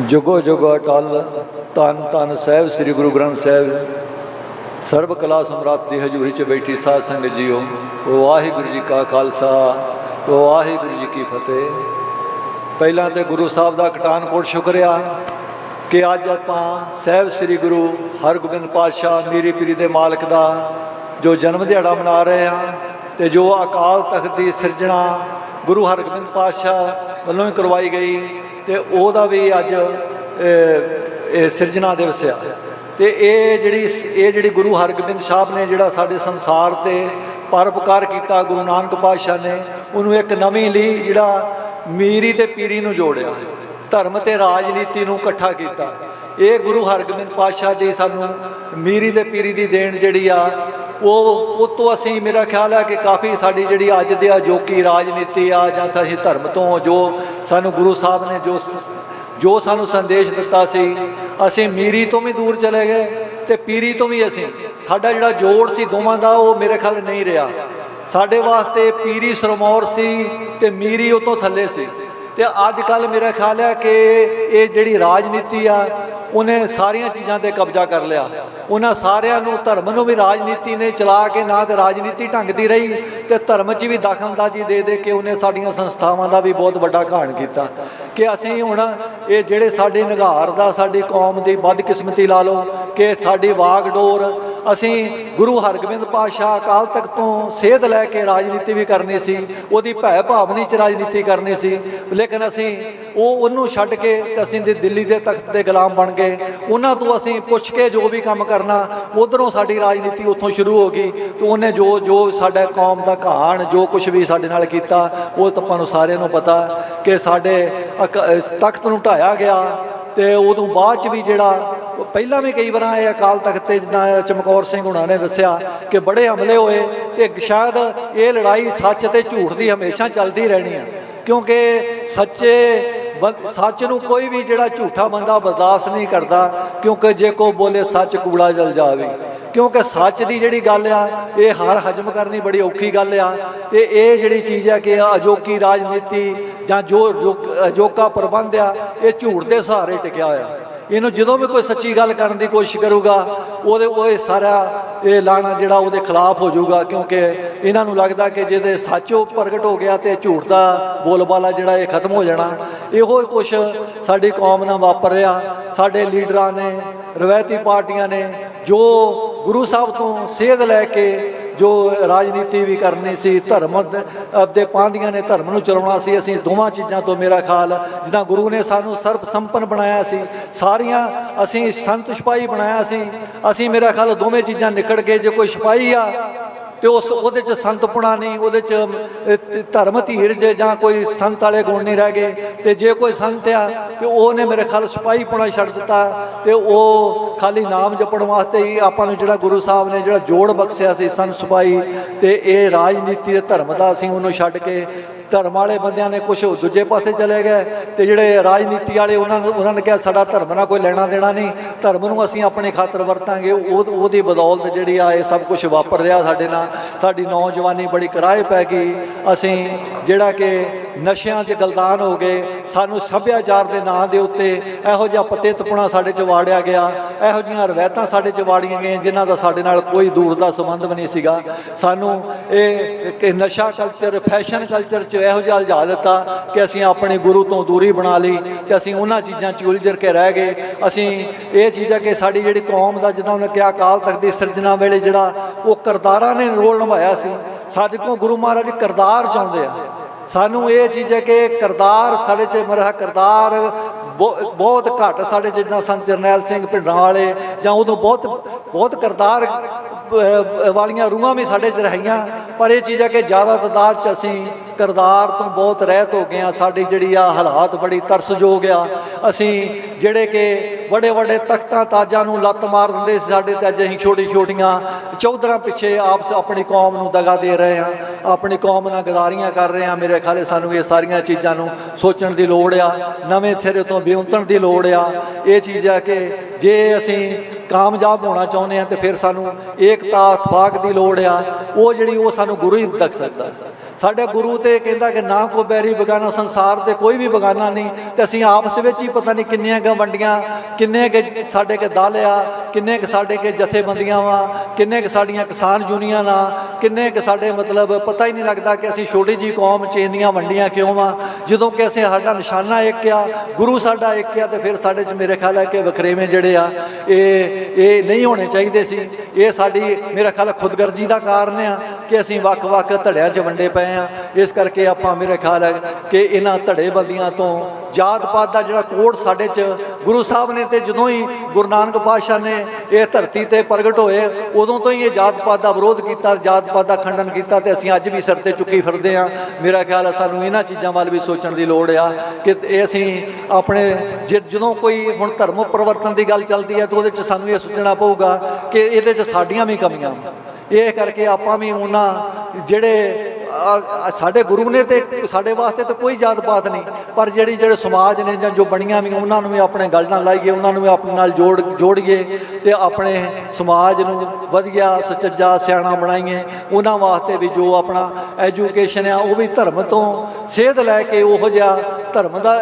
ਜੁਗੋ ਜੁਗੋ ਅਟਲ ਤਨ ਤਨ ਸਾਹਿਬ, ਸ੍ਰੀ ਗੁਰੂ ਗ੍ਰੰਥ ਸਾਹਿਬ। ਸਰਬ ਕਲਾ ਸਮਰਾਟ ਦੀ ਹਜ਼ੂਰੀ 'ਚ ਬੈਠੀ ਸਾਧ ਸੰਗਤ ਜੀਓ, ਵਾਹਿਗੁਰੂ ਜੀ ਕਾ ਖਾਲਸਾ, ਵਾਹਿਗੁਰੂ ਜੀ ਕੀ ਫਤਿਹ। ਪਹਿਲਾਂ ਤੇ ਗੁਰੂ ਸਾਹਿਬ ਦਾ ਕਟਾਨਕੋਟ ਸ਼ੁਕਰਿਆ ਕਿ ਅੱਜ ਆਪਾਂ ਸਾਹਿਬ ਸ੍ਰੀ ਗੁਰੂ ਹਰਗੋਬਿੰਦ ਪਾਤਸ਼ਾਹ ਮੀਰੀ ਪੀਰੀ ਦੇ ਮਾਲਕ ਦਾ ਜੋ ਜਨਮ ਦਿਹਾੜਾ ਮਨਾ ਰਹੇ ਹਾਂ ਤੇ ਜੋ ਅਕਾਲ ਤਖਤ ਦੀ ਸਿਰਜਣਾ ਗੁਰੂ ਹਰਗੋਬਿੰਦ ਪਾਤਸ਼ਾਹ ਵੱਲੋਂ ਹੀ ਕਰਵਾਈ ਗਈ ਤੇ ਉਹਦਾ ਵੀ ਅੱਜ ਇਹ ਸਿਰਜਣਾ ਦਿਵਸ ਆ। ਤੇ ਇਹ ਜਿਹੜੀ ਇਹ ਜਿਹੜੀ ਗੁਰੂ ਹਰਗੋਬਿੰਦ ਸਾਹਿਬ ਨੇ ਜਿਹੜਾ ਸਾਡੇ ਸੰਸਾਰ ਤੇ ਪਰਪਕਾਰ ਕੀਤਾ, ਗੁਰੂ ਨਾਨਕ ਪਾਤਸ਼ਾਹ ਨੇ, ਉਹਨੂੰ ਇੱਕ ਨਵੀਂ ਲਈ ਜਿਹੜਾ ਮੀਰੀ ਤੇ ਪੀਰੀ ਨੂੰ ਜੋੜਿਆ, ਧਰਮ ਤੇ ਰਾਜਨੀਤੀ ਨੂੰ ਇਕੱਠਾ ਕੀਤਾ। ਇਹ ਗੁਰੂ ਹਰਗੋਬਿੰਦ ਪਾਤਸ਼ਾਹ ਜੀ ਸਾਨੂੰ ਮੀਰੀ ਤੇ ਪੀਰੀ ਦੀ ਦੇਣ ਜਿਹੜੀ ਆ ਉਹ ਉਹ ਤੋਂ ਅਸੀਂ ਮੇਰਾ ਖਿਆਲ ਹੈ ਕਿ ਕਾਫੀ ਸਾਡੀ ਜਿਹੜੀ ਅੱਜ ਦੀ ਅਜੋਕੀ ਰਾਜਨੀਤੀ ਆ ਜਾਂ ਤਾਂ ਅਸੀਂ ਧਰਮ ਤੋਂ ਜੋ ਸਾਨੂੰ ਗੁਰੂ ਸਾਹਿਬ ਨੇ ਜੋ ਜੋ ਸਾਨੂੰ ਸੰਦੇਸ਼ ਦਿੱਤਾ ਸੀ, ਅਸੀਂ ਮੀਰੀ ਤੋਂ ਵੀ ਦੂਰ ਚਲੇ ਗਏ ਤੇ ਪੀਰੀ ਤੋਂ ਵੀ ਅਸੀਂ। ਸਾਡਾ ਜਿਹੜਾ ਜੋੜ ਸੀ ਦੋਵਾਂ ਦਾ ਉਹ ਮੇਰੇ ਖਿਆਲ ਨਹੀਂ ਰਿਹਾ। ਸਾਡੇ ਵਾਸਤੇ ਪੀਰੀ ਸਰਮੌਰ ਸੀ ਤੇ ਮੀਰੀ ਉਹ ਤੋਂ ਥੱਲੇ ਸੀ। ਤੇ ਅੱਜ ਕੱਲ ਮੇਰਾ ਖਿਆਲ ਹੈ ਕਿ ਇਹ ਜਿਹੜੀ ਰਾਜਨੀਤੀ ਆ, ਉਹਨੇ ਸਾਰੀਆਂ ਚੀਜ਼ਾਂ ਤੇ ਕਬਜ਼ਾ ਕਰ ਲਿਆ। ਉਹਨਾਂ ਸਾਰਿਆਂ ਨੂੰ ਧਰਮ ਨੂੰ ਵੀ ਰਾਜਨੀਤੀ ਨੇ ਚਲਾ ਕੇ ਨਾ ਤੇ ਰਾਜਨੀਤੀ ਢੰਗ ਦੀ ਰਹੀ ਤੇ ਧਰਮ 'ਚ ਵੀ ਦਖਲਅੰਦਾਜ਼ੀ ਦੇ ਦੇ ਕੇ ਉਹਨੇ ਸਾਡੀਆਂ ਸੰਸਥਾਵਾਂ ਦਾ ਵੀ ਬਹੁਤ ਵੱਡਾ ਘਾਣ ਕੀਤਾ। ਕਿ ਅਸੀਂ ਹੁਣ ਇਹ ਜਿਹੜੇ ਸਾਡੇ ਨਿਗਾਰ ਦਾ, ਸਾਡੀ ਕੌਮ ਦੀ ਬਦਕਿਸਮਤੀ ਲਾ ਲਓ, ਕਿ ਸਾਡੀ ਵਾਗਡੋਰ ਅਸੀਂ ਗੁਰੂ ਹਰਗੋਬਿੰਦ ਪਾਤਸ਼ਾਹ ਅਕਾਲ ਤਖਤ ਤੋਂ ਸੇਧ ਲੈ ਕੇ ਰਾਜਨੀਤੀ ਵੀ ਕਰਨੀ ਸੀ, ਉਹਦੀ ਭੈ ਭਾਵਨੀ ਚ ਰਾਜਨੀਤੀ ਕਰਨੀ ਸੀ, ਲੇਕਿਨ ਅਸੀਂ ਉਹ ਉਹਨੂੰ ਛੱਡ ਕੇ ਤੇ ਅਸੀਂ ਦਿੱਲੀ ਦੇ ਤਖਤ ਦੇ ਗੁਲਾਮ ਬਣ ਗਏ। ਉਹਨਾਂ ਤੋਂ ਅਸੀਂ ਪੁੱਛ ਕੇ ਜੋ ਵੀ ਕੰਮ ਕਰਨਾ, ਉਧਰੋਂ ਸਾਡੀ ਰਾਜਨੀਤੀ ਉੱਥੋਂ ਸ਼ੁਰੂ ਹੋ ਗਈ ਤੇ ਉਹਨੇ ਜੋ ਜੋ ਸਾਡਾ ਕੌਮ ਦਾ ਕਹਾਣ ਜੋ ਕੁਝ ਵੀ ਸਾਡੇ ਨਾਲ ਕੀਤਾ, ਉਹ ਤਾਂ ਆਪਾਂ ਨੂੰ ਸਾਰਿਆਂ ਨੂੰ ਪਤਾ ਕਿ ਸਾਡੇ ਅਕ- ਤਖਤ ਨੂੰ ਢਾਇਆ ਗਿਆ ਤੇ ਉਦੋਂ ਬਾਅਦ ਚ ਵੀ ਜਿਹੜਾ ਉਹ ਪਹਿਲਾਂ ਵੀ ਕਈ ਵਾਰਾਂ ਇਹ ਅਕਾਲ ਤਖਤ ਤੇ ਜਿੱਦਾਂ ਚਮਕੌਰ ਸਿੰਘ ਹੁਣਾਂ ਨੇ ਦੱਸਿਆ ਕਿ ਬੜੇ ਹਮਲੇ ਹੋਏ ਤੇ ਸ਼ਾਇਦ ਇਹ ਲੜਾਈ ਸੱਚ ਤੇ ਝੂਠ ਦੀ ਹਮੇਸ਼ਾ ਚੱਲਦੀ ਰਹਿਣੀ ਹੈ ਕਿਉਂਕਿ ਸੱਚੇ ਬੰ- ਸੱਚ ਨੂੰ ਕੋਈ ਵੀ ਜਿਹੜਾ ਝੂਠਾ ਬੰਦਾ ਬਰਦਾਸ਼ਤ ਨਹੀਂ ਕਰਦਾ, ਕਿਉਂਕਿ ਜੇ ਕੋ ਬੋਲੇ ਸੱਚ ਕੂੜਾ ਜਲ ਜਾਵੇ। ਕਿਉਂਕਿ ਸੱਚ ਦੀ ਜਿਹੜੀ ਗੱਲ ਆ, ਇਹ ਹਰ ਹਜਮ ਕਰਨੀ ਬੜੀ ਔਖੀ ਗੱਲ ਆ ਤੇ ਇਹ ਜਿਹੜੀ ਚੀਜ਼ ਆ ਕਿ ਅਜੋਕੀ ਰਾਜਨੀਤੀ ਜਾਂ ਜੋ, ਜੋ- ਅਜੋਕਾ ਪ੍ਰਬੰਧ ਆ, ਇਹ ਝੂਠ ਦੇ ਸਹਾਰੇ ਟਿਕਿਆ ਹੋਇਆ। ਇਹਨੂੰ ਜਦੋਂ ਵੀ ਕੋਈ ਸੱਚੀ ਗੱਲ ਕਰਨ ਦੀ ਕੋਸ਼ਿਸ਼ ਕਰੂਗਾ, ਉਹਦੇ ਉਹ ਇਹ ਸਾਰਾ ਇਹ ਲਾਣਾ ਜਿਹੜਾ ਉਹਦੇ ਖਿਲਾਫ ਹੋ ਜਾਊਗਾ, ਕਿਉਂਕਿ ਇਹਨਾਂ ਨੂੰ ਲੱਗਦਾ ਕਿ ਜਿਹਦੇ ਸੱਚ ਉਹ ਪ੍ਰਗਟ ਹੋ ਗਿਆ ਤੇ ਝੂਠ ਦਾ ਬੋਲਬਾਲਾ ਜਿਹੜਾ ਇਹ ਖਤਮ ਹੋ ਜਾਣਾ। ਇਹੋ ਹੀ ਕੁਛ ਸਾਡੀ ਕੌਮ ਨਾਲ ਵਾਪਰ ਰਿਹਾ। ਸਾਡੇ ਲੀਡਰਾਂ ਨੇ, ਰਵਾਇਤੀ ਪਾਰਟੀਆਂ ਨੇ ਜੋ ਗੁਰੂ ਸਾਹਿਬ ਤੋਂ ਸੇਧ ਲੈ ਕੇ ਜੋ ਰਾਜਨੀਤੀ ਵੀ ਕਰਨੀ ਸੀ, ਧਰਮ ਦੇ- ਆਪਦੇ ਪਾਂਦੀਆਂ ਨੇ ਧਰਮ ਨੂੰ ਚਲਾਉਣਾ ਸੀ, ਅਸੀਂ ਦੋਵਾਂ ਚੀਜ਼ਾਂ ਤੋਂ ਮੇਰਾ ਖਿਆਲ ਜਿੱਦਾਂ ਗੁਰੂ ਨੇ ਸਾਨੂੰ ਸਰਬ ਸੰਪਨ ਬਣਾਇਆ ਸੀ, ਸਾਰੀਆਂ ਅਸੀਂ ਸੰਤ ਸਿਪਾਹੀ ਬਣਾਇਆ ਸੀ, ਅਸੀਂ ਮੇਰਾ ਖਿਆਲ ਦੋਵੇਂ ਚੀਜ਼ਾਂ ਨਿਕੜ ਕੇ ਜੇ ਕੋਈ ਸਿਪਾਹੀ ਆ ਤੇ ਉਸ ਉਹਦੇ ਚ ਸੰਤਪੁਣਾ ਨਹੀਂ ਉਹਦੇ ਚ ਅਹ, ਤ- ਧਰਮ ਧੀਰਜ ਜਾਂ ਕੋਈ ਸੰਤ ਵਾਲੇ ਗੁਣ ਨਹੀਂ ਰਹਿ ਗਏ ਤੇ ਜੇ ਕੋਈ ਸੰਤ ਆ ਤੇ ਉਹਨੇ ਮੇਰੇ ਖਿਆਲ ਸਿਪਾਹੀ ਪੁਣਾ ਛੱਡ ਦਿੱਤਾ ਤੇ ਉਹ ਖਾਲੀ ਨਾਮ ਜਪਣ ਵਾਸਤੇ ਹੀ ਆਪਾਂ ਨੂੰ ਜਿਹੜਾ ਗੁਰੂ ਸਾਹਿਬ ਨੇ ਜਿਹੜਾ ਜੋੜ ਬਖਸ਼ਿਆ ਸੀ ਸੰਤ ਸਿਪਾਹੀ ਤੇ ਇਹ ਰਾਜਨੀਤੀ ਤੇ ਧਰਮ ਦਾ ਅਸੀਂ ਉਹਨੂੰ ਛੱਡ ਕੇ ਧਰਮ ਵਾਲੇ ਬੰਦਿਆਂ ਨੇ ਕੁਝ ਦੂਜੇ ਪਾਸੇ ਚਲੇ ਗਏ ਤੇ ਜਿਹੜੇ ਰਾਜਨੀਤੀ ਵਾਲੇ ਉਹਨਾਂ ਨੂੰ ਉਹਨਾਂ ਨੇ ਕਿਹਾ ਸਾਡਾ ਧਰਮ ਨਾਲ ਕੋਈ ਲੈਣਾ ਦੇਣਾ ਨਹੀਂ। ਧਰਮ ਨੂੰ ਅਸੀਂ ਆਪਣੇ ਖਾਤਰ ਵਰਤਾਂਗੇ। ਉਹ ਉਹਦੀ ਬਦੌਲਤ ਜਿਹੜੀ ਆ, ਇਹ ਸਭ ਕੁਝ ਵਾਪਰ ਰਿਹਾ ਸਾਡੇ ਨਾਲ। ਸਾਡੀ ਨੌਜਵਾਨੀ ਬੜੀ ਕਿਰਾਏ ਪੈ ਗਈ। ਅਸੀਂ ਜਿਹੜਾ ਕਿ ਨਸ਼ਿਆਂ 'ਚ ਗਲਦਾਨ ਹੋ ਗਏ, ਸਾਨੂੰ ਸੱਭਿਆਚਾਰ ਦੇ ਨਾਂ ਦੇ ਉੱਤੇ ਇਹੋ ਜਿਹਾ ਪਤਿੱਤਪੁਣਾ ਸਾਡੇ 'ਚ ਵਾੜਿਆ ਗਿਆ, ਇਹੋ ਜਿਹੀਆਂ ਰਵਾਇਤਾਂ ਸਾਡੇ 'ਚ ਵਾੜੀਆਂ ਗਈਆਂ ਜਿਨ੍ਹਾਂ ਦਾ ਸਾਡੇ ਨਾਲ ਕੋਈ ਦੂਰ ਦਾ ਸੰਬੰਧ ਵੀ ਨਹੀਂ ਸੀਗਾ। ਸਾਨੂੰ ਇਹ ਨਸ਼ਾ ਕਲਚਰ ਫੈਸ਼ਨ ਕਲਚਰ 'ਚ ਇਹੋ ਜਿਹਾ ਉਲਝਾ ਦਿੱਤਾ ਕਿ ਅਸੀਂ ਆਪਣੇ ਗੁਰੂ ਤੋਂ ਦੂਰੀ ਬਣਾ ਲਈ, ਤੇ ਅਸੀਂ ਉਹਨਾਂ ਚੀਜ਼ਾਂ 'ਚ ਉਲਝਰ ਕੇ ਰਹਿ ਗਏ। ਅਸੀਂ ਇਹ ਚੀਜ਼ ਹੈ ਕਿ ਸਾਡੀ ਜਿਹੜੀ ਕੌਮ ਦਾ ਜਿੱਦਾਂ ਉਹਨੇ ਕਿਹਾ, ਅਕਾਲ ਤਖਤ ਦੀ ਸਿਰਜਣਾ ਵੇਲੇ ਜਿਹੜਾ ਉਹ ਕਰਤਾਰਾਂ ਨੇ ਰੋਲ ਨਿਭਾਇਆ ਸੀ। ਸਾਡੇ ਕੋਲ ਗੁਰੂ ਮਹਾਰਾਜ ਕਰਤਾਰ ਚਾਹੁੰਦੇ ਆ। ਸਾਨੂੰ ਇਹ ਚੀਜ਼ ਹੈ ਕਿ ਕਰਤਾਰ ਸਾਡੇ 'ਚ ਮਰਾ ਕਰਤਾਰ ਬਹੁ- ਬਹੁਤ ਘੱਟ ਸਾਡੇ 'ਚ ਜਿੱਦਾਂ ਸੰਤ ਜਰਨੈਲ ਸਿੰਘ ਭਿੰਡਰਾਂ ਵਾਲੇ ਜਾਂ ਉਦੋਂ ਬਹੁਤ ਬਹੁਤ ਕਰਤਾਰ ਵਾਲੀਆਂ ਰੂਹਾਂ ਵੀ ਸਾਡੇ 'ਚ ਰਹੀਆਂ। ਪਰ ਇਹ ਚੀਜ਼ ਹੈ ਕਿ ਜ਼ਿਆਦਾ ਤਾਦਾਦ 'ਚ ਅਸੀਂ ਕਰਤਾਰ ਤੋਂ ਬਹੁਤ ਰਹਿਤ ਹੋ ਗਏ ਆ। ਸਾਡੀ ਜਿਹੜੀ ਆ ਹਾਲਾਤ ਬੜੀ ਤਰਸਯੋਗ ਆ। ਅਸੀਂ ਜਿਹੜੇ ਕਿ ਵੱਡੇ ਵੱਡੇ ਤਖਤਾਂ ਤਾਜਾਂ ਨੂੰ ਲੱਤ ਮਾਰ ਦਿੰਦੇ ਸੀ ਸਾਡੇ ਤੇ, ਅੱਜ ਅਸੀਂ ਛੋਟੀ ਛੋਟੀਆਂ ਚੌਧਰਾਂ ਪਿੱਛੇ ਆਪਸ ਆਪਣੀ ਕੌਮ ਨੂੰ ਦਗਾ ਦੇ ਰਹੇ ਆ। ਆਪਣੀ ਕੌਮ ਨਾਲ ਗਦਾਰੀਆਂ ਕਰ ਰਹੇ ਆ। ਮੇਰੇ ਖਿਆਲੇ ਸਾਨੂੰ ਇਹ ਸਾਰੀਆਂ ਚੀਜ਼ਾਂ ਨੂੰ ਸੋਚਣ ਦੀ ਲੋੜ ਆ। ਨਵੇਂ ਥਿਰੇ ਤੋਂ ਵਿਉਂਤਣ ਦੀ ਲੋੜ ਆ। ਇਹ ਚੀਜ਼ ਆ ਕਿ ਜੇ ਅਸੀਂ ਕਾਮਯਾਬ ਹੋਣਾ ਚਾਹੁੰਦੇ ਆ ਤੇ ਫਿਰ ਸਾਨੂੰ ਏਕਤਾ, ਇਤਫਾਕ ਦੀ ਲੋੜ ਆ। ਉਹ ਜਿਹੜੀ ਉਹ ਸਾਨੂੰ ਗੁਰੂ ਹੀ ਦੱਸ ਸਕਦਾ। ਸਾਡੇ ਗੁਰੂ ਤੇ ਕਹਿੰਦਾ ਕਿ ਨਾ ਕੋ ਬੈਰੀ ਬਗਾਨਾ, ਸੰਸਾਰ ਤੇ ਕੋਈ ਵੀ ਬਗਾਨਾ ਨਹੀਂ। ਤੇ ਅਸੀਂ ਆਪਸ ਵਿੱਚ ਹੀ ਪਤਾ ਨਹੀਂ ਕਿੰਨੀਆਂ ਕ ਵੰਡੀਆਂ, ਕਿੰਨੇ ਕ ਸਾਡੇ ਕੇ ਦਲ ਆ, ਕਿੰਨੇ ਕ ਸਾਡੇ ਕੇ ਜਥੇਬੰਦੀਆਂ ਵਾ, ਕਿੰਨੇ ਕ ਸਾਡੀਆਂ ਕਿਸਾਨ ਯੂਨੀਅਨ ਆ ਕਿੰਨੇ ਕ ਸਾਡੇ ਮਤਲਬ ਪਤਾ ਹੀ ਨਹੀਂ ਲੱਗਦਾ ਕਿ ਅਸੀਂ ਛੋਟੀ ਜੀ ਕੌਮ ਚ ਇੰਨੀਆਂ ਵੰਡੀਆਂ ਕਿਉਂ ਵਾ ਜਦੋਂ ਕਿ ਅਸੀਂ ਸਾਡਾ ਨਿਸ਼ਾਨਾ ਇੱਕ ਆ, ਗੁਰੂ ਸਾਡਾ ਇੱਕ ਆ ਤੇ ਫਿਰ ਸਾਡੇ ਚ ਮੇਰੇ ਖਿਆਲ ਹੈ ਕਿ ਵਖਰੇਵੇਂ ਜਿਹੜੇ ਆ, ਇਹ ਇਹ ਨਹੀਂ ਹੋਣੇ ਚਾਹੀਦੇ ਸੀ। ਇਹ ਸਾਡੀ, ਮੇਰਾ ਖਿਆਲ ਖੁਦਗਰਜੀ ਦਾ ਕਾਰਨ ਆ ਕਿ ਅਸੀਂ ਵੱਖ-ਵੱਖ ਧੜਿਆਂ 'ਚ ਵੰਡੇ ਪਏ ਆ। ਇਸ ਕਰਕੇ ਆਪਾਂ ਮੇਰੇ ਖਿਆਲ ਹੈ ਕਿ ਇਹਨਾਂ ਧੜੇਬੰਦੀਆਂ ਤੋਂ ਜਾਤ ਪਾਤ ਦਾ ਜਿਹੜਾ ਕੋਡ ਸਾਡੇ 'ਚ ਗੁਰੂ ਸਾਹਿਬ ਨੇ ਤੇ ਜਦੋਂ ਹੀ ਗੁਰੂ ਨਾਨਕ ਪਾਤਸ਼ਾਹ ਨੇ ਇਹ ਧਰਤੀ ਤੇ ਪ੍ਰਗਟ ਹੋਏ, ਉਦੋਂ ਤੋਂ ਹੀ ਇਹ ਜਾਤ ਪਾਤ ਦਾ ਵਿਰੋਧ ਕੀਤਾ ਜਾਤ ਪਾਤ ਦਾ ਖੰਡਨ ਕੀਤਾ ਤੇ ਅਸੀਂ ਅੱਜ ਵੀ ਸਿਰ ਤੇ ਚੁੱਕੀ ਫਿਰਦੇ ਆ ਮੇਰਾ ਖਿਆਲ ਹੈ ਸਾਨੂੰ ਇਹਨਾਂ ਚੀਜ਼ਾਂ ਵੱਲ ਵੀ ਸੋਚਣ ਦੀ ਲੋੜ ਆ ਕਿ ਇਹ ਅਸੀਂ ਆਪਣੇ ਜੇ- ਜਦੋਂ ਕੋਈ ਹੁਣ ਧਰਮ ਪਰਿਵਰਤਨ ਦੀ ਗੱਲ ਚੱਲਦੀ ਹੈ ਤਾਂ ਉਹਦੇ 'ਚ ਸਾਨੂੰ ਇਹ ਸੋਚਣਾ ਪਊਗਾ ਕਿ ਇਹਦੇ 'ਚ ਸਾਡੀਆਂ ਵੀ ਕਮੀਆਂ ਵਾਂ। ਇਹ ਕਰਕੇ ਆਪਾਂ ਵੀ ਉਹਨਾਂ ਜਿਹੜੇ ਸਾਡੇ ਗੁਰੂ ਨੇ ਤੇ ਸਾਡੇ ਵਾਸਤੇ ਤਾਂ ਕੋਈ ਜਾਤ ਪਾਤ ਨਹੀਂ। ਪਰ ਜਿਹੜੀ ਜਿਹੜੇ ਸਮਾਜ ਨੇ ਜਾਂ ਜੋ ਬਣੀਆਂ ਵੀ ਉਹਨਾਂ ਨੂੰ ਵੀ ਆਪਣੇ ਗੱਲ ਨਾਲ ਲਾਈਏ, ਉਹਨਾਂ ਨੂੰ ਵੀ ਆਪਣੇ ਨਾਲ ਜੋੜ ਜੋੜੀਏ ਤੇ ਆਪਣੇ ਸਮਾਜ ਨੂੰ ਵਧੀਆ, ਸੁਚੱਜਾ, ਸਿਆਣਾ ਬਣਾਈਏ। ਉਹਨਾਂ ਵਾਸਤੇ ਵੀ ਜੋ ਆਪਣਾ ਐਜੂਕੇਸ਼ਨ ਆ, ਉਹ ਵੀ ਧਰਮ ਤੋਂ ਸੇਧ ਲੈ ਕੇ ਉਹੋ ਜਿਹਾ ਧਰਮ ਦਾ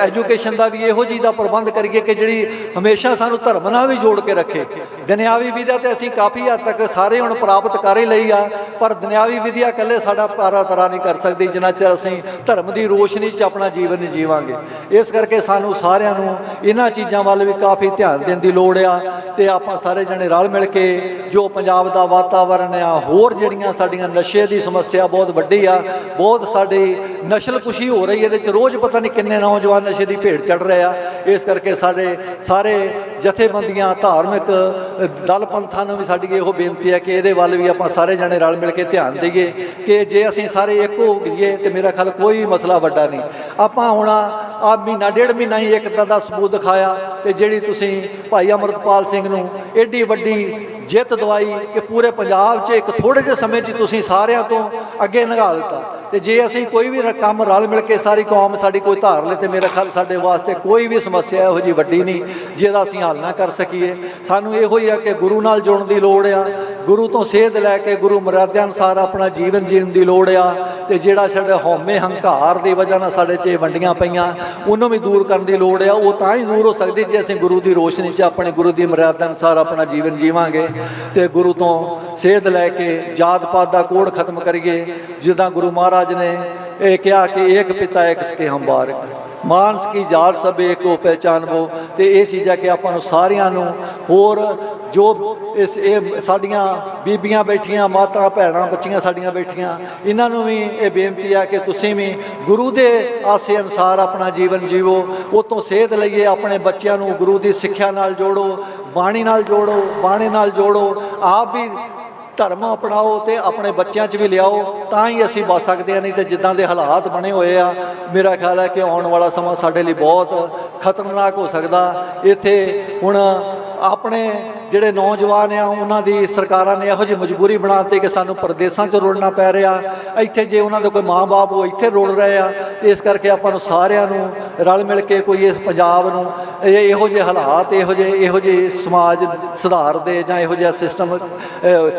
ਐਜੂਕੇਸ਼ਨ ਦਾ ਵੀ ਇਹੋ ਜਿਹੀ ਦਾ ਪ੍ਰਬੰਧ ਕਰੀਏ ਕਿ ਜਿਹੜੀ ਹਮੇਸ਼ਾ ਸਾਨੂੰ ਧਰਮ ਨਾਲ ਵੀ ਜੋੜ ਕੇ ਰੱਖੇ। ਦੁਨਿਆਵੀ ਵਿਦਿਆ ਤੇ ਅਸੀਂ ਕਾਫੀ ਹੱਦ ਤੱਕ ਸਾਰੇ ਹੁਣ ਪ੍ਰਾਪਤ ਕਰ ਹੀ ਲਈ ਆ, ਪਰ ਦੁਨਿਆਵੀ ਵਿਦਿਆ ਇਕੱਲੇ ਸਾਡਾ ਪਾਰਾ ਤਰਾ ਨਹੀਂ ਕਰ ਸਕਦੀ, ਜਿੰਨਾ ਚਿਰ ਅਸੀਂ ਧਰਮ ਦੀ ਰੋਸ਼ਨੀ 'ਚ ਆਪਣਾ ਜੀਵਨ ਜੀਵਾਂਗੇ। ਇਸ ਕਰਕੇ ਸਾਨੂੰ ਸਾਰਿਆਂ ਨੂੰ ਇਹਨਾਂ ਚੀਜ਼ਾਂ ਵੱਲ ਵੀ ਕਾਫੀ ਧਿਆਨ ਦੇਣ ਦੀ ਲੋੜ ਆ ਤੇ ਆਪਾਂ ਸਾਰੇ ਜਣੇ ਰਲ ਮਿਲ ਕੇ ਜੋ ਪੰਜਾਬ ਦਾ ਵਾਤਾਵਰਣ ਆ, ਹੋਰ ਜਿਹੜੀਆਂ ਸਾਡੀਆਂ ਨਸ਼ੇ ਦੀ ਸਮੱਸਿਆ ਬਹੁਤ ਵੱਡੀ ਆ, ਬਹੁਤ ਸਾਡੀ ਨਸ਼ਲ ਕੁਸ਼ੀ ਹੋ ਰਹੀ ਹੈ, ਇਹਦੇ ਚ ਰੋਜ਼ ਪਤਾ ਨਹੀਂ ਕਿੰਨੇ ਨੌਜਵਾਨ ਨਸ਼ੇ ਦੀ ਭੇਟ ਚੜ ਰਹੇ ਆ। ਇਸ ਕਰਕੇ ਸਾਡੇ ਸਾਰੇ ਜਥੇਬੰਦੀਆਂ ਧਾਰਮਿਕ ਦਲ ਪੰਥਾਂ ਨੂੰ ਵੀ ਸਾਡੀ ਇਹੋ ਬੇਨਤੀ ਹੈ ਕਿ ਇਹਦੇ ਵੱਲ ਵੀ ਆਪਾਂ ਸਾਰੇ ਜਣੇ ਰਲ ਮਿਲ ਕੇ ਧਿਆਨ ਦੇਈਏ ਕਿ ਜੇ ਅਸੀਂ ਸਾਰੇ ਇੱਕ ਹੋ ਗਈਏ ਤੇ ਮੇਰਾ ਖਿਆਲ ਕੋਈ ਮਸਲਾ ਵੱਡਾ ਨਹੀਂ। ਆਪਾਂ ਹੁਣ ਆ ਮਹੀਨਾ, ਡੇਢ ਮਹੀਨਾ ਹੀ ਇੱਕ ਦਾ ਸਬੂਤ ਦਿਖਾਇਆ ਤੇ ਜਿਹੜੀ ਤੁਸੀਂ ਭਾਈ ਅਮਰਤਪਾਲ ਸਿੰਘ ਨੂੰ ਐਡੀ ਵੱਡੀ ਜਿੱਤ ਦਵਾਈ ਕਿ ਪੂਰੇ ਪੰਜਾਬ 'ਚ ਇੱਕ ਥੋੜੇ ਜਿਹੇ ਸਮੇਂ 'ਚ ਤੁਸੀਂ ਸਾਰਿਆਂ ਤੋਂ ਅੱਗੇ ਨਿਗਾਲ ਦਿੱਤਾ। ਤੇ ਜੇ ਅਸੀਂ ਕੋਈ ਵੀ ਰ- ਕੰਮ ਰਲ ਮਿਲ ਕੇ ਸਾਰੀ ਕੌਮ ਸਾਡੀ ਕੋਈ ਧਾਰ ਲੇ ਤੇ ਮੇਰਾ ਖਿਆਲ ਸਾਡੇ ਵਾਸਤੇ ਕੋਈ ਵੀ ਸਮੱਸਿਆ ਇਹੋ ਜੀ ਵੱਡੀ ਨਹੀਂ, ਜਿਹਦਾ ਅਸੀਂ ਹੱਲ ਨਾ ਕਰ ਸਕੀਏ। ਸਾਨੂੰ ਇਹੋ ਹੀ ਆ ਕਿ ਗੁਰੂ ਨਾਲ ਜੁੜਨ ਦੀ ਲੋੜ ਆ, ਗੁਰੂ ਤੋਂ ਸੇਧ ਲੈ ਕੇ ਗੁਰੂ ਮਰਿਆਦਾ ਅਨੁਸਾਰ ਆਪਣਾ ਜੀਵਨ ਜੀਣ ਦੀ ਲੋੜ ਆ, ਤੇ ਜਿਹੜਾ ਸਾਡੇ ਹਉਮੈ ਹੰਕਾਰ ਦੀ ਵਜ੍ਹਾ ਨਾਲ ਸਾਡੇ 'ਚ ਇਹ ਵੰਡੀਆਂ ਪਈਆਂ, ਉਹਨੂੰ ਵੀ ਦੂਰ ਕਰਨ ਦੀ ਲੋੜ ਆ। ਉਹ ਤਾਂ ਹੀ ਦੂਰ ਹੋ ਸਕਦੀ ਜੇ ਅਸੀਂ ਗੁਰੂ ਦੀ ਰੋਸ਼ਨੀ 'ਚ ਆਪਣੇ ਗੁਰੂ ਦੀ ਮਰਿਆਦਾ ਅਨੁਸਾਰ ਆਪਣਾ ਜੀਵਨ ਜੀਵਾਂਗੇ, ਤੇ ਗੁਰੂ ਤੋਂ ਸੇਧ ਲੈ ਕੇ ਜਾਤ ਪਾਤ ਦਾ ਕੋੜ ਖਤਮ ਕਰੀਏ, ਜਿੱਦਾਂ ਗੁਰੂ ਮਹਾਰਾਜ ਨੇ ਇਹ ਕਿਹਾ ਕਿ ਏਕ ਪਿਤਾ, ਇੱਕ ਸਕੇ ਬਾਰਕ ਮਾਨਸ ਕੀ ਜਾਤ ਸਭ ਏਕੋ ਪਹਿਚਾਨਬੋ ਤੇ ਇਹ ਚੀਜ਼ਾਂ ਕਿ ਆਪਾਂ ਨੂੰ ਸਾਰਿਆਂ ਨੂੰ ਹੋਰ ਜੋ ਇਸ ਇਹ ਸਾਡੀਆਂ ਬੀਬੀਆਂ ਬੈਠੀਆਂ, ਮਾਤਾ, ਭੈਣਾਂ, ਬੱਚੀਆਂ ਸਾਡੀਆਂ ਬੈਠੀਆਂ, ਇਹਨਾਂ ਨੂੰ ਵੀ ਇਹ ਬੇਨਤੀ ਆ ਕਿ ਤੁਸੀਂ ਵੀ ਗੁਰੂ ਦੇ ਆਸੇ ਅਨੁਸਾਰ ਆਪਣਾ ਜੀਵਨ ਜੀਵੋ। ਉਹ ਤੋਂ ਸੇਧ ਲਈਏ, ਆਪਣੇ ਬੱਚਿਆਂ ਨੂੰ ਗੁਰੂ ਦੀ ਸਿੱਖਿਆ ਨਾਲ ਜੋੜੋ, ਬਾਣੀ ਨਾਲ ਜੋੜੋ, ਬਾਣੀ ਨਾਲ ਜੋੜੋ। ਆਪ ਵੀ ਧਰਮ ਅਪਣਾਓ ਤੇ ਆਪਣੇ ਬੱਚਿਆਂ 'ਚ ਵੀ ਲਿਆਓ, ਤਾਂ ਹੀ ਅਸੀਂ ਬਚ ਸਕਦੇ ਹਾਂ, ਨਹੀਂ ਤੇ ਜਿੱਦਾਂ ਦੇ ਹਾਲਾਤ ਬਣੇ ਹੋਏ ਆ, ਮੇਰਾ ਖਿਆਲ ਹੈ ਕਿ ਆਉਣ ਵਾਲਾ ਸਮਾਂ ਸਾਡੇ ਲਈ ਬਹੁਤ ਖਤਰਨਾਕ ਹੋ ਸਕਦਾ। ਇੱਥੇ ਹੁਣ ਆਪਣੇ ਜਿਹੜੇ ਨੌਜਵਾਨ ਆ, ਉਹਨਾਂ ਦੀ ਸਰਕਾਰਾਂ ਨੇ ਇਹੋ ਜਿਹੀ ਮਜਬੂਰੀ ਬਣਾਤੀ ਕਿ ਸਾਨੂੰ ਪ੍ਰਦੇਸ਼ਾਂ 'ਚ ਰੁਲਣਾ ਪੈ ਰਿਹਾ। ਇੱਥੇ ਜੇ ਉਹਨਾਂ ਦੇ ਕੋਈ ਮਾਂ-ਬਾਪ ਉਹ ਇੱਥੇ ਰੁਲ ਰਹੇ ਆ, ਤੇ ਇਸ ਕਰਕੇ ਆਪਾਂ ਨੂੰ ਸਾਰਿਆਂ ਨੂੰ ਰਲ ਮਿਲ ਕੇ ਕੋਈ ਇਸ ਪੰਜਾਬ ਨੂੰ ਇਹ ਇਹੋ ਜਿਹੇ ਹਾਲਾਤ, ਇਹੋ ਜਿਹੇ ਇਹੋ ਜਿਹੇ ਸਮਾਜ ਸੁਧਾਰ ਦੇ ਜਾਂ ਇਹੋ ਜਿਹਾ ਸਿਸਟਮ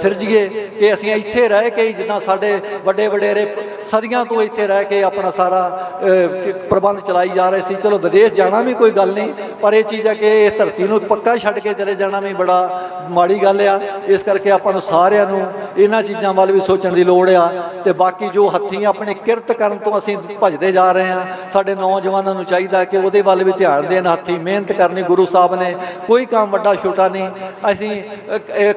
ਸਿਰਜੀਏ ਕਿ ਅਸੀਂ ਇੱਥੇ ਰਹਿ ਕੇ ਹੀ ਜਿੱਦਾਂ ਸਾਡੇ ਵੱਡੇ ਵਡੇਰੇ ਸਦੀਆਂ ਤੋਂ ਇੱਥੇ ਰਹਿ ਕੇ ਆਪਣਾ ਸਾਰਾ ਪ੍ਰਬੰਧ ਚਲਾਈ ਜਾ ਰਹੇ ਸੀ। ਚਲੋ ਵਿਦੇਸ਼ ਜਾਣਾ ਵੀ ਕੋਈ ਗੱਲ ਨਹੀਂ, ਪਰ ਇਹ ਚੀਜ਼ ਹੈ ਕਿ ਇਹ ਧਰਤੀ ਨੂੰ ਪੱਕਾ ਛੱਡ ਕੇ ਚਲੇ ਜਾਣਾ ਵੀ ਬੜਾ ਮਾੜੀ ਗੱਲ ਆ। ਇਸ ਕਰਕੇ ਆਪਾਂ ਨੂੰ ਸਾਰਿਆਂ ਨੂੰ ਇਹਨਾਂ ਚੀਜ਼ਾਂ ਵੱਲ ਵੀ ਸੋਚਣ ਦੀ ਲੋੜ ਆ ਤੇ ਬਾਕੀ ਜੋ ਹੱਥੀਂ ਆਪਣੀ ਕਿਰਤ ਕਰਨ ਤੋਂ ਅਸੀਂ ਭੱਜਦੇ ਜਾ ਰਹੇ ਹਾਂ, ਸਾਡੇ ਨੌਜਵਾਨਾਂ ਨੂੰ ਚਾਹੀਦਾ ਕਿ ਉਹਦੇ ਵੱਲ ਵੀ ਧਿਆਨ ਦੇਣ, ਹੱਥੀਂ ਮਿਹਨਤ ਕਰਨੀ। ਗੁਰੂ ਸਾਹਿਬ ਨੇ ਕੋਈ ਕੰਮ ਵੱਡਾ ਛੋਟਾ ਨਹੀਂ। ਅਸੀਂ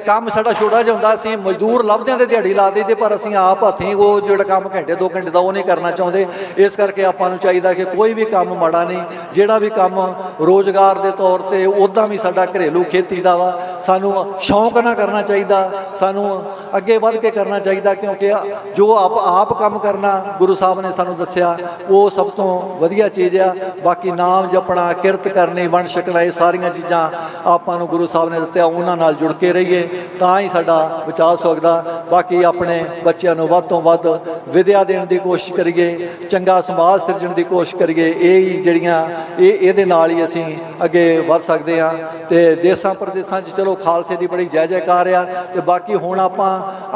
ਕੰਮ ਸਾਡਾ ਛੋਟਾ ਜਿਹਾ ਹੁੰਦਾ, ਅਸੀਂ ਮਜ਼ਦੂਰ ਲੱਭਦਿਆਂ ਹਾਂ ਤੇ ਦਿਹਾੜੀ ਲਾ ਦਈਦੇ, ਪਰ ਅਸੀਂ ਆਪ ਹੱਥੀਂ ਉਹ ਜਿਹੜਾ ਕੰਮ ਘੰਟੇ 2 ਘੰਟੇ ਦਾ ਉਹ ਨਹੀਂ ਕਰਨਾ ਚਾਹੁੰਦੇ। ਇਸ ਕਰਕੇ ਆਪਾਂ ਨੂੰ ਚਾਹੀਦਾ ਕਿ ਕੋਈ ਵੀ ਕੰਮ ਮਾੜਾ ਨਹੀਂ। ਜਿਹੜਾ ਵੀ ਕੰਮ ਰੋਜ਼ਗਾਰ ਦੇ ਤੌਰ ਤੇ, ਉਦਾਂ ਵੀ ਸਾਡਾ ਘਰੇਲੂ ਖੇਤੀ ਦਾ ਵਾ ਸਾਨੂੰ ਸ਼ੌਂਕ ਨਾ ਕਰਨਾ ਚਾਹੀਦਾ, ਸਾਨੂੰ ਅੱਗੇ ਵੱਧ ਕੇ ਕਰਨਾ ਚਾਹੀਦਾ, ਕਿਉਂਕਿ ਜੋ ਆਪ ਆਪ ਕੰਮ ਕਰਨਾ ਗੁਰੂ ਸਾਹਿਬ ਨੇ ਸਾਨੂੰ ਦੱਸਿਆ, ਉਹ ਸਭ ਤੋਂ ਵਧੀਆ ਚੀਜ਼ ਆ। ਬਾਕੀ ਨਾਮ ਜਪਣਾ, ਕਿਰਤ ਕਰਨੀ, ਵੰਡ ਛਕਣਾ, ਇਹ ਸਾਰੀਆਂ ਚੀਜ਼ਾਂ ਆਪਾਂ ਨੂੰ ਗੁਰੂ ਸਾਹਿਬ ਨੇ ਦਿੱਤੀਆਂ, ਉਹਨਾਂ ਨਾਲ ਜੁੜ ਕੇ ਰਹੀਏ, ਤਾਂ ਹੀ ਸਾਡਾ ਬਚਾਅ ਹੋ ਸਕਦਾ ਬਾਕੀ ਆਪਣੇ ਬੱਚਿਆਂ ਨੂੰ ਵੱਧ ਤੋਂ ਵੱਧ ਵਿਦਿਆ ਦੇਣ ਦੀ ਕੋਸ਼ਿਸ਼ ਕਰੀਏ, ਚੰਗਾ ਸਮਾਜ ਸਿਰਜਣ ਦੀ ਕੋਸ਼ਿਸ਼ ਕਰੀਏ, ਇਹ ਹੀ ਜਿਹੜੀਆਂ, ਇਹ, ਇਹਦੇ ਨਾਲ ਹੀ ਅਸੀਂ ਅੱਗੇ ਵੱਧ ਸਕਦੇ ਹਾਂ। ਤੇ ਦੇਸਾਂ ਪ੍ਰਦੇਸਾਂ 'ਚ ਚਲੋ ਉਹ ਖਾਲਸੇ ਦੀ ਬੜੀ ਜੈ ਜੈਕਾਰ ਆ ਤੇ ਬਾਕੀ ਹੁਣ ਆਪਾਂ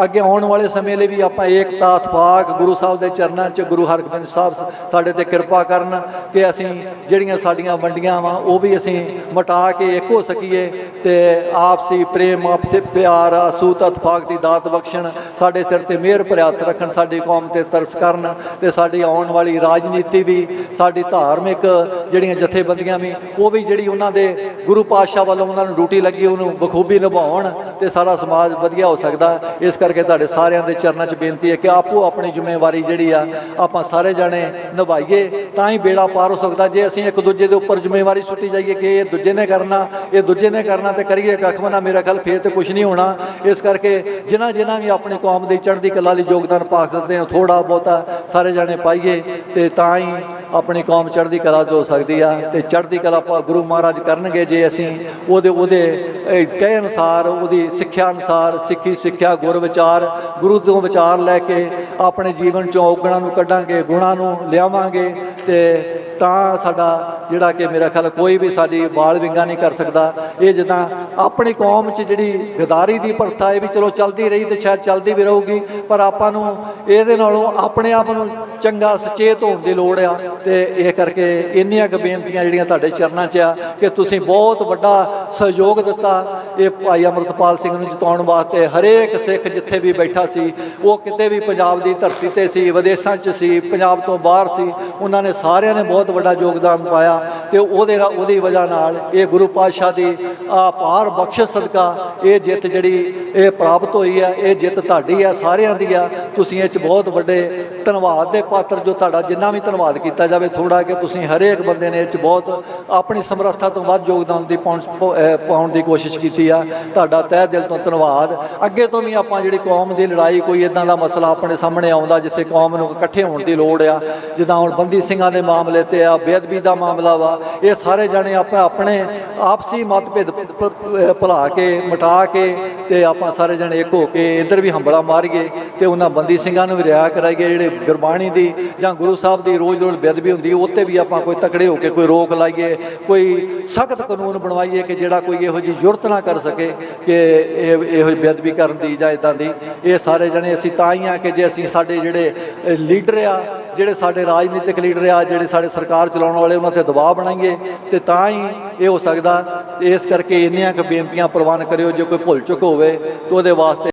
ਅੱਗੇ ਆਉਣ ਵਾਲੇ ਸਮੇਂ ਲਈ ਵੀ ਆਪਾਂ ਏਕਤਾ ਇਤਫਾਕ ਗੁਰੂ ਸਾਹਿਬ ਦੇ ਚਰਨਾਂ 'ਚ ਗੁਰੂ ਹਰਗੋਬਿੰਦ ਸਾਹਿਬ ਸਾਡੇ ਤੇ ਕਿਰਪਾ ਕਰਨ ਕਿ ਅਸੀਂ ਜਿਹੜੀਆਂ ਸਾਡੀਆਂ ਵੰਡੀਆਂ ਵਾ, ਉਹ ਵੀ ਅਸੀਂ ਮਟਾ ਕੇ ਇੱਕ ਹੋ ਸਕੀਏ ਤੇ ਆਪਸੀ ਪ੍ਰੇਮ, ਆਪਸੀ ਪਿਆਰ, ਅਸੂਤ ਇਤਫਾਕ ਦੀ ਦਾਤ ਬਖਸ਼ਣ, ਸਾਡੇ ਸਿਰ ਤੇ ਮਿਹਰ ਭਰਿਆ ਰੱਖਣ, ਸਾਡੀ ਕੌਮ ਤੇ ਤਰਸ ਕਰਨ ਤੇ ਸਾਡੀ ਆਉਣ ਵਾਲੀ ਰਾਜਨੀਤੀ ਵੀ, ਸਾਡੀ ਧਾਰਮਿਕ ਜਿਹੜੀਆਂ ਜਥੇਬੰਦੀਆਂ ਵੀ, ਉਹ ਵੀ ਜਿਹੜੀ ਉਹਨਾਂ ਦੇ ਗੁਰੂ ਪਾਤਸ਼ਾਹ ਵੱਲੋਂ ਉਹਨਾਂ ਨੂੰ ਡਿਊਟੀ ਲੱਗੀ, ਉਹਨੂੰ ਬਖੂਬੀ ਨਿਭਾਉਣ ਤੇ ਸਾਰਾ ਸਮਾਜ ਵਧੀਆ ਹੋ ਸਕਦਾ। ਇਸ ਕਰਕੇ ਤੁਹਾਡੇ ਸਾਰਿਆਂ ਦੇ ਚਰਨਾਂ 'ਚ ਬੇਨਤੀ ਹੈ ਕਿ ਆਪੋ ਆਪਣੀ ਜ਼ਿੰਮੇਵਾਰੀ ਜਿਹੜੀ ਆ, ਆਪਾਂ ਸਾਰੇ ਜਾਣੇ ਨਿਭਾਈਏ, ਤਾਂ ਹੀ ਬੇੜਾ ਪਾਰ ਹੋ ਸਕਦਾ। ਜੇ ਅਸੀਂ ਇੱਕ ਦੂਜੇ ਦੇ ਉੱਪਰ ਜ਼ਿੰਮੇਵਾਰੀ ਸੁੱਟੀ ਜਾਈਏ ਕਿ ਇਹ ਦੂਜੇ ਨੇ ਕਰਨਾ, ਇਹ ਦੂਜੇ ਨੇ ਕਰਨਾ, ਤੇ ਕਰੀਏ ਕੱਖ ਬਣਾ ਮੇਰਾ ਖਿਆਲ ਫੇਰ ਤੇ ਕੁਝ ਨਹੀਂ ਹੋਣਾ। ਇਸ ਕਰਕੇ ਜਿਨ੍ਹਾਂ ਜਿਨ੍ਹਾਂ ਵੀ ਆਪਣੀ ਕੌਮ ਦੀ ਚੜ੍ਹਦੀ ਕਲਾ ਲਈ ਯੋਗਦਾਨ ਪਾ ਸਕਦੇ ਹੋ ਥੋੜਾ ਬਹੁਤਾ ਸਾਰੇ ਜਾਣੇ ਪਾਈਏ ਤੇ ਤਾਂ ਹੀ ਆਪਣੀ ਕੌਮ ਚੜ੍ਹਦੀ ਕਲਾ 'ਚ ਹੋ ਸਕਦੀ ਆ। ਤੇ ਚੜ੍ਹਦੀ ਕਲਾ ਆਪਾਂ ਗੁਰੂ ਮਹਾਰਾਜ ਕਰਨਗੇ, ਜੇ ਅਸੀਂ ਉਹਦੇ ਉਹਦੇ ਕਹੇ ਅਨੁਸਾਰ, ਉਹਦੀ ਸਿੱਖਿਆ ਅਨੁਸਾਰ, ਸਿੱਖੀ ਸਿੱਖਿਆ ਗੁਰ ਵਿਚਾਰ, ਗੁਰੂ ਤੋਂ ਵਿਚਾਰ ਲੈ ਕੇ ਆਪਣੇ ਜੀਵਨ ਚੋਂ ਔਗਣਾਂ ਨੂੰ ਕੱਢਾਂਗੇ, ਗੁਣਾਂ ਨੂੰ ਲਿਆਵਾਂਗੇ ਤੇ ਤਾਂ ਸਾਡਾ ਜਿਹੜਾ ਕਿ ਮੇਰਾ ਖਿਆਲ ਕੋਈ ਵੀ ਸਾਡੀ ਬਾਲ ਵਿੰਗਾ ਨਹੀਂ ਕਰ ਸਕਦਾ। ਇਹ ਜਿੱਦਾਂ ਆਪਣੀ ਕੌਮ 'ਚ ਜਿਹੜੀ ਗਦਾਰੀ ਦੀ ਪ੍ਰਥਾ ਇਹ ਵੀ ਚਲੋ ਚੱਲਦੀ ਰਹੀ ਤੇ ਸ਼ਾਇਦ ਚੱਲਦੀ ਵੀ ਰਹੂਗੀ, ਪਰ ਆਪਾਂ ਨੂੰ ਇਹਦੇ ਨਾਲੋਂ ਆਪਣੇ ਆਪ ਨੂੰ ਚੰਗਾ ਸੁਚੇਤ ਹੋਣ ਦੀ ਲੋੜ ਆ ਤੇ ਇਹ ਕਰਕੇ ਇੰਨੀਆਂ ਕੁ ਬੇਨਤੀਆਂ ਜਿਹੜੀਆਂ ਤੁਹਾਡੇ ਚਰਨਾਂ 'ਚ ਆ ਕਿ ਤੁਸੀਂ ਬਹੁਤ ਵੱਡਾ ਸਹਿਯੋਗ ਦਿੱਤਾ। ਇਹ ਭਾਈ ਅਮਰਤਪਾਲ ਸਿੰਘ ਨੂੰ ਜਿਤਾਉਣ ਵਾਸਤੇ ਹਰੇਕ ਸਿੱਖ ਜਿੱਥੇ ਵੀ ਬੈਠਾ ਸੀ, ਉਹ ਕਿਤੇ ਵੀ ਪੰਜਾਬ ਦੀ ਧਰਤੀ ਤੇ ਸੀ, ਵਿਦੇਸ਼ਾਂ 'ਚ ਸੀ, ਪੰਜਾਬ ਤੋਂ ਬਾਹਰ ਸੀ, ਉਹਨਾਂ ਨੇ ਸਾਰਿਆਂ ਨੇ ਬਹੁਤ ਬਹੁਤ ਵੱਡਾ ਯੋਗਦਾਨ ਪਾਇਆ ਤੇ ਉਹਦੇ ਨਾਲ- ਉਹਦੀ ਵਜ੍ਹਾ ਨਾਲ ਇਹ ਗੁਰੂ ਪਾਤਸ਼ਾਹ ਦੀ ਅਪਾਰ ਬਖਸ਼ਿਸ਼ ਸਦਕਾ ਇਹ ਜਿੱਤ ਜਿਹੜੀ ਇਹ ਪ੍ਰਾਪਤ ਹੋਈ ਹੈ, ਇਹ ਜਿੱਤ ਤੁਹਾਡੀ ਆ ਸਾਰਿਆਂ ਦੀ ਆ ਤੁਸੀਂ ਇਹ 'ਚ ਬਹੁਤ ਵੱਡੇ ਧੰਨਵਾਦ ਦੇ ਪਾਤਰ ਜੋ ਤੁਹਾਡਾ ਜਿੰਨਾ ਵੀ ਧੰਨਵਾਦ ਕੀਤਾ ਜਾਵੇ ਥੋੜਾ ਕਿ ਤੁਸੀਂ ਹਰੇਕ ਬੰਦੇ ਨੇ ਇਹ 'ਚ ਬਹੁਤ ਆਪਣੀ ਸਮਰੱਥਾ ਤੋਂ ਵੱਧ ਯੋਗਦਾਨ ਦੀ ਪਾਉਣ ਪਾਉਣ ਦੀ ਕੋਸ਼ਿਸ਼ ਕੀਤੀ ਆ। ਤੁਹਾਡਾ ਤਹਿ ਦਿਲ ਤੋਂ ਧੰਨਵਾਦ। ਅੱਗੇ ਤੋਂ ਵੀ ਆਪਾਂ ਜਿਹੜੀ ਕੌਮ ਦੀ ਲੜਾਈ, ਕੋਈ ਇਦਾਂ ਦਾ ਮਸਲਾ ਆਪਣੇ ਸਾਹਮਣੇ ਆਉਂਦਾ ਜਿੱਥੇ ਕੌਮ ਨੂੰ ਇਕੱਠੇ ਹੋਣ ਦੀ ਲੋੜ ਆ, ਜਿੱਦਾਂ ਹੁਣ ਬੰਦੀ ਸਿੰਘਾਂ ਦੇ ਮਾਮਲੇ ਤੇ ਆ, ਬੇਅਦਬੀ ਦਾ ਮਾਮਲਾ ਵਾ। ਇਹ ਸਾਰੇ ਜਾਣੇ ਆਪਾਂ ਆਪਣੇ ਆਪਸੀ ਮਤਭੇਦ ਭੁਲਾ ਕੇ, ਮਿਟਾ ਕੇ ਤੇ ਆਪਾਂ ਸਾਰੇ ਜਣੇ ਇੱਕ ਹੋ ਕੇ ਇੱਧਰ ਵੀ ਹੰਬਲਾ ਮਾਰੀਏ ਤੇ ਉਹਨਾਂ ਬੰਦੀ ਸਿੰਘਾਂ ਨੂੰ ਵੀ ਰਿਹਾ ਕਰਾਈਏ, ਜਿਹੜੇ ਗੁਰਬਾਣੀ ਦੀ ਜਾਂ ਗੁਰੂ ਸਾਹਿਬ ਦੀ ਰੋਜ਼-ਰੋਜ਼ ਬੇਅਦਬੀ ਹੁੰਦੀ, ਉੱਤੇ ਵੀ ਆਪਾਂ ਕੋਈ ਤਕੜੇ ਹੋ ਕੇ ਕੋਈ ਰੋਕ ਲਾਈਏ, ਕੋਈ ਸਖਤ ਕਾਨੂੰਨ ਬਣਵਾਈਏ ਕਿ ਜਿਹੜਾ ਕੋਈ ਇਹੋ ਜਿਹੀ ਜ਼ਰੂਰਤ ਨਾ ਕਰ ਸਕੇ ਕਿ ਇਹ ਇਹੋ ਜਿਹੀ ਬੇਅਦਬੀ ਕਰਨ ਦੀ ਜਾਂ ਇਦਾਂ ਦੀ। ਇਹ ਸਾਰੇ ਜਣੇ ਅਸੀਂ ਤਾਂ ਹੀ ਆ ਕਿ ਜੇ ਅਸੀਂ ਸਾਡੇ ਜਿਹੜੇ ਲੀਡਰ ਆ, ਜਿਹੜੇ ਸਾਡੇ ਰਾਜਨੀਤਿਕ ਲੀਡਰ ਆ, ਜਿਹੜੇ ਸਾਡੇ ਸਰਕਾਰ ਚਲਾਉਣ ਵਾਲੇ, ਉਹਨਾਂ ਤੇ ਦਬਾਅ ਬਣਾਈਏ, ਤੇ ਤਾਂ ਹੀ ਇਹ ਹੋ ਸਕਦਾ। ਇਸ ਕਰਕੇ ਇੰਨੀਆਂ ਕੁ ਬੇਨਤੀਆਂ ਪ੍ਰਵਾਨ ਕਰਿਓ, ਜੇ ਕੋਈ ਭੁੱਲ ਚੁੱਕ ਹੋਵੇ ਤਾਂ ਉਹਦੇ ਵਾਸਤੇ